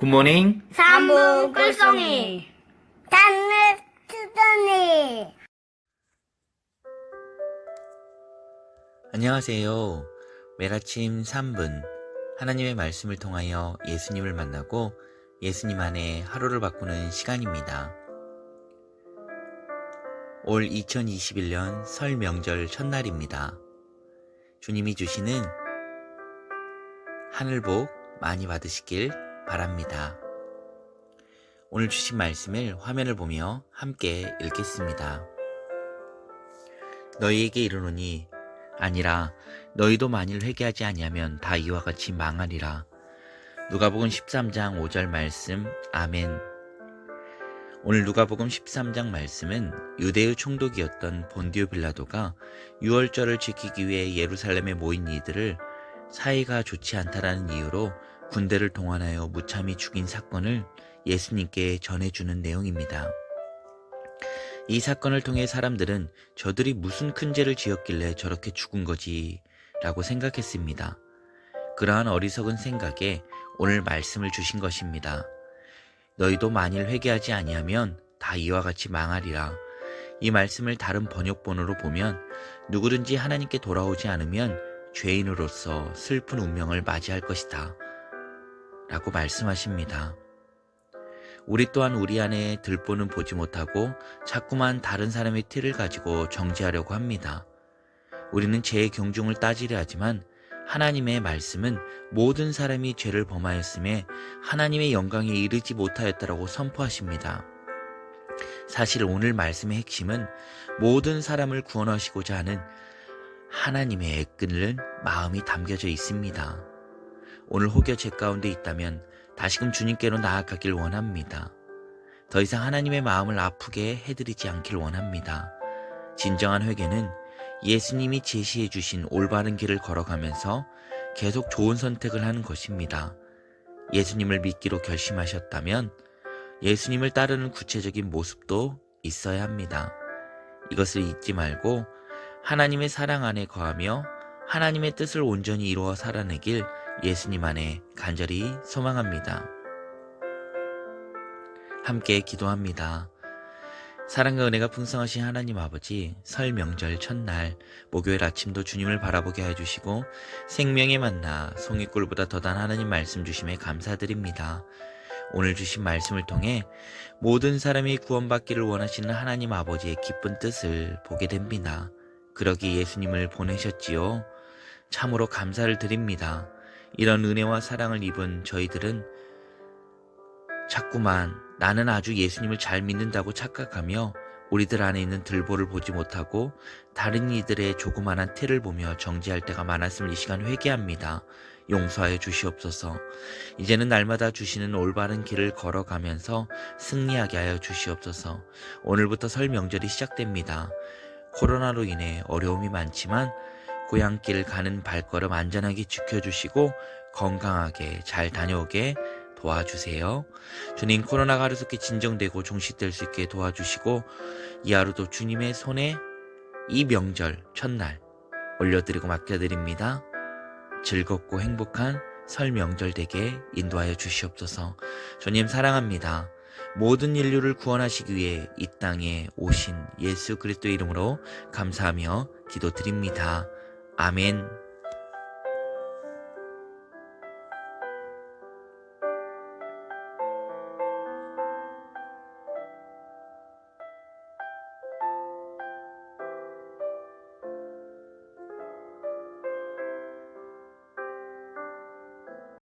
굿모닝. 삼부 꿀송이 단을 투더니 안녕하세요. 매일 아침 3분 하나님의 말씀을 통하여 예수님을 만나고 예수님 안에 하루를 바꾸는 시간입니다. 올 2021년 설 명절 첫날입니다. 주님이 주시는 하늘복 많이 받으시길 바랍니다. 오늘 주신 말씀을 화면을 보며 함께 읽겠습니다. 너희에게 이르노니 아니라 너희도 만일 회개하지 아니하면 다 이와 같이 망하리라. 누가복음 13장 5절 말씀 아멘. 오늘 누가복음 13장 말씀은 유대의 총독이었던 본디오 빌라도가 유월절을 지키기 위해 예루살렘에 모인 이들을 사이가 좋지 않다라는 이유로 군대를 동원하여 무참히 죽인 사건을 예수님께 전해주는 내용입니다. 이 사건을 통해 사람들은 저들이 무슨 큰 죄를 지었길래 저렇게 죽은 거지 라고 생각했습니다. 그러한 어리석은 생각에 오늘 말씀을 주신 것입니다. 너희도 만일 회개하지 아니하면 다 이와 같이 망하리라. 이 말씀을 다른 번역본으로 보면 누구든지 하나님께 돌아오지 않으면 죄인으로서 슬픈 운명을 맞이할 것이다. 라고 말씀하십니다. 우리 또한 우리 안에 들보는 보지 못하고 자꾸만 다른 사람의 티를 가지고 정죄하려고 합니다. 우리는 죄의 경중을 따지려 하지만 하나님의 말씀은 모든 사람이 죄를 범하였음에 하나님의 영광에 이르지 못하였다라고 선포하십니다. 사실 오늘 말씀의 핵심은 모든 사람을 구원하시고자 하는 하나님의 애끓는 마음이 담겨져 있습니다. 오늘 혹여 제 가운데 있다면 다시금 주님께로 나아가길 원합니다. 더 이상 하나님의 마음을 아프게 해드리지 않길 원합니다. 진정한 회개는 예수님이 제시해 주신 올바른 길을 걸어가면서 계속 좋은 선택을 하는 것입니다. 예수님을 믿기로 결심하셨다면 예수님을 따르는 구체적인 모습도 있어야 합니다. 이것을 잊지 말고 하나님의 사랑 안에 거하며 하나님의 뜻을 온전히 이루어 살아내길 예수님 안에 간절히 소망합니다. 함께 기도합니다. 사랑과 은혜가 풍성하신 하나님 아버지, 설 명절 첫날, 목요일 아침도 주님을 바라보게 해주시고, 생명의 만나, 송이꿀보다 더단 하나님 말씀 주심에 감사드립니다. 오늘 주신 말씀을 통해 모든 사람이 구원받기를 원하시는 하나님 아버지의 기쁜 뜻을 보게 됩니다. 그러기 예수님을 보내셨지요. 참으로 감사를 드립니다. 이런 은혜와 사랑을 입은 저희들은 자꾸만 나는 아주 예수님을 잘 믿는다고 착각하며 우리들 안에 있는 들보를 보지 못하고 다른 이들의 조그만한 티를 보며 정지할 때가 많았음을 이 시간 회개합니다. 용서하여 주시옵소서. 이제는 날마다 주시는 올바른 길을 걸어가면서 승리하게 하여 주시옵소서. 오늘부터 설 명절이 시작됩니다. 코로나로 인해 어려움이 많지만 고향길 가는 발걸음 안전하게 지켜주시고 건강하게 잘 다녀오게 도와주세요. 주님 코로나가 하루속히 진정되고 종식될 수 있게 도와주시고 이 하루도 주님의 손에 이 명절 첫날 올려드리고 맡겨드립니다. 즐겁고 행복한 설 명절 되게 인도하여 주시옵소서. 주님 사랑합니다. 모든 인류를 구원하시기 위해 이 땅에 오신 예수 그리스도 이름으로 감사하며 기도드립니다. 아멘.